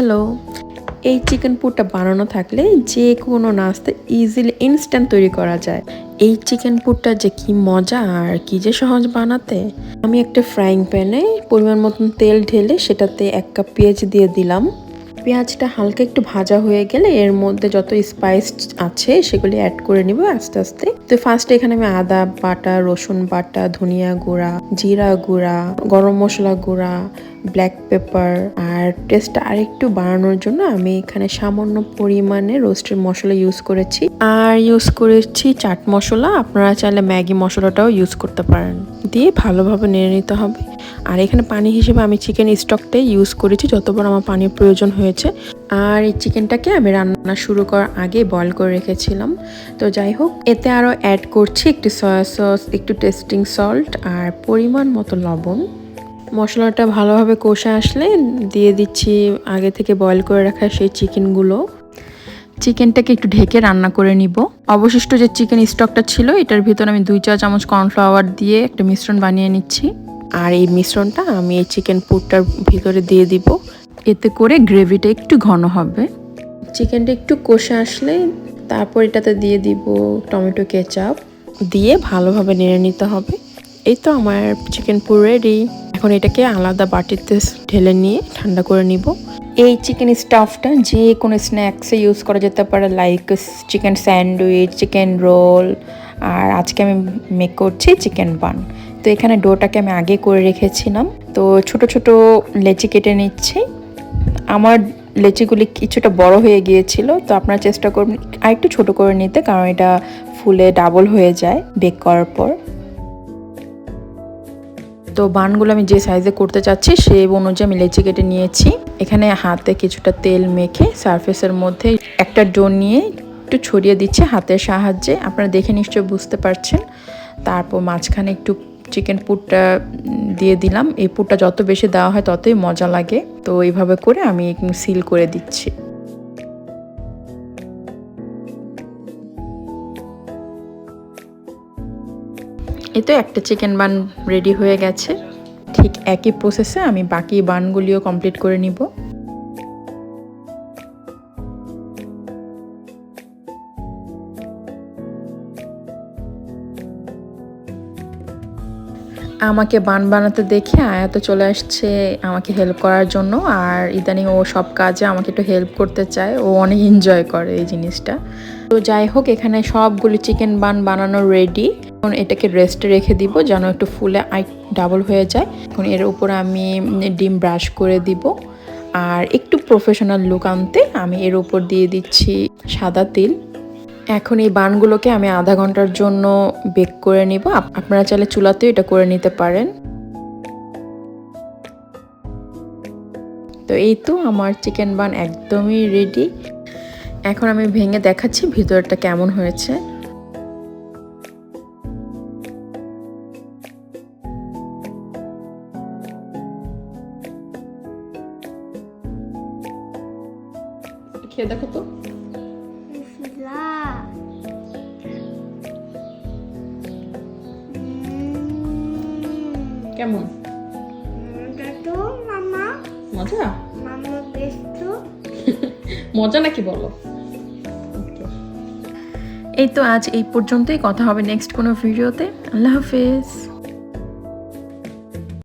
Hello, এই chicken পুরটা বানানো থাকলে যে কোনো নাস্তা ইজিলি ইনস্ট্যান্ট তৈরি করা যায়। এই চিকেন পুরটা যে কি মজা আর কি যে সহজ বানাতে, আমি একটা ফ্রাইং প্যানে পরিমাণ মতন তেল ঢেলে সেটাতে এক কাপ পেঁয়াজ দিয়ে দিলাম। পেঁয়াজটা হালকা একটু ভাজা হয়ে গেলে এর মধ্যে যত স্পাইস আছে সেগুলি অ্যাড করে নিব আস্তে আস্তে। তো ফার্স্টে এখানে আমি আদা বাটা, রসুন বাটা, ধনিয়া গুঁড়া, জিরা গুঁড়া, গরম মশলা গুঁড়া ব্ল্যাক পেপার আর টেস্টটা আরেকটু বাড়ানোর জন্য আমি এখানে সামান্য পরিমাণে রোস্টের মশলা ইউজ করেছি। আর ইউজ করেছি চাট মশলা, আপনারা চাইলে ম্যাগি মশলাটাও ইউজ করতে পারেন। দিয়ে ভালোভাবে নিয়ে নিতে হবে। আর এখানে পানি হিসেবে আমি চিকেন স্টকটাই ইউজ করেছি, যতবার আমার পানির প্রয়োজন হয়েছে। আর এই চিকেনটাকে আমি রান্না শুরু করার আগে বয়ল করে রেখেছিলাম। তো যাই হোক, এতে আরও অ্যাড করছি একটু সয়া সস একটু টেস্টিং সল্ট আর পরিমাণ মতো লবণ। মশলাটা ভালোভাবে কষে আসলে দিয়ে দিচ্ছি আগে থেকে বয়ল করে রাখা সেই চিকেনগুলো চিকেনটাকে একটু ঢেকে রান্না করে নিব। অবশিষ্ট যে চিকেন স্টকটা ছিল, এটার ভিতরে আমি দুই চা চামচ কর্নফ্লাওয়ার দিয়ে একটা মিশ্রণ বানিয়ে নিচ্ছি। আর এই মিশ্রণটা আমি এই চিকেন পুরটার ভিতরে দিয়ে দিব। এতে করে গ্রেভিটা একটু ঘন হবে। চিকেনটা একটু কষে আসলে তারপর এটাতে দিয়ে দিব টমেটো কেচাপ। দিয়ে ভালোভাবে নেড়ে নিতে হবে। এই তো আমার চিকেন পুর রেডি এখন এটাকে আলাদা বাটিতে ঢেলে নিয়ে ঠান্ডা করে নিব। এই চিকেন স্টাফটা যে কোনো স্ন্যাক্সে ইউজ করা যেতে পারে like chicken sandwich chicken roll আর আজকে আমি মেক করছি চিকেন বান তো এখানে ডোটাকে আমি আগে করে রেখেছিলাম। তো ছোট ছোট লেচি কেটে নিচ্ছি। আমার লেচিগুলি কিছুটা বড় হয়ে গিয়েছিল, তো আপনারা চেষ্টা করবেন আরেকটু ছোট করে নিতে, কারণ এটা ফুলে ডাবল হয়ে যায় বেক করার পর। তো বানগুলো আমি যে সাইজে করতে চাচ্ছি সেই অনুযায়ী আমি লেচি কেটে নিয়েছি। এখানে হাতে কিছুটা তেল মেখে সারফেসের মধ্যে একটা ডো নিয়ে একটু ছড়িয়ে দিচ্ছে হাতের সাহায্যে। আপনারা দেখে নিশ্চয়ই বুঝতে পারছেন। তারপর মাঝখানে একটু চিকেন পুরটা দিয়ে দিলাম। এই পুরটা যত বেশি দেওয়া হয় ততই মজা লাগে। তো এইভাবে করে আমি সিল করে দিচ্ছি। এই তো একটা চিকেন বান রেডি হয়ে গেছে। ঠিক একই প্রসেসে আমি বাকি বানগুলিও কমপ্লিট করে নিব। আমাকে বান বানাতে দেখে আয়াত চলে আসছে আমাকে হেল্প করার জন্য। আর ইদানিং ও সব কাজে আমাকে একটু হেল্প করতে চায়। ও অনেক এনজয় করে এই জিনিসটা। তো যাই হোক, এখানে সবগুলি চিকেন বান বানানো রেডি এখন এটাকে রেস্টে রেখে দিব যেন একটু ফুলে আই ডাবল হয়ে যায়। এখন এর উপর আমি ডিম ব্রাশ করে দিব। আর একটু প্রফেশনাল লুক আনতে আমি এর উপর দিয়ে দিচ্ছি সাদা তিল। এখন এই বানগুলোকে আমি আধা ঘণ্টার জন্য বেক করে নিব। আপনারা চাইলে চুলাতেও এটা করে নিতে পারেন। তো এই তো আমার চিকেন বান একদমই রেডি। এখন আমি ভেঙে দেখাচ্ছি ভিতরটা কেমন হয়েছে। খেয়ে দেখো তো। কেমন? তো মজা? মামা মজা নাকি বলো? এই তো আজ এই পর্যন্তই কথা হবে নেক্সট কোনো ভিডিওতে আল্লাহ হাফেজ।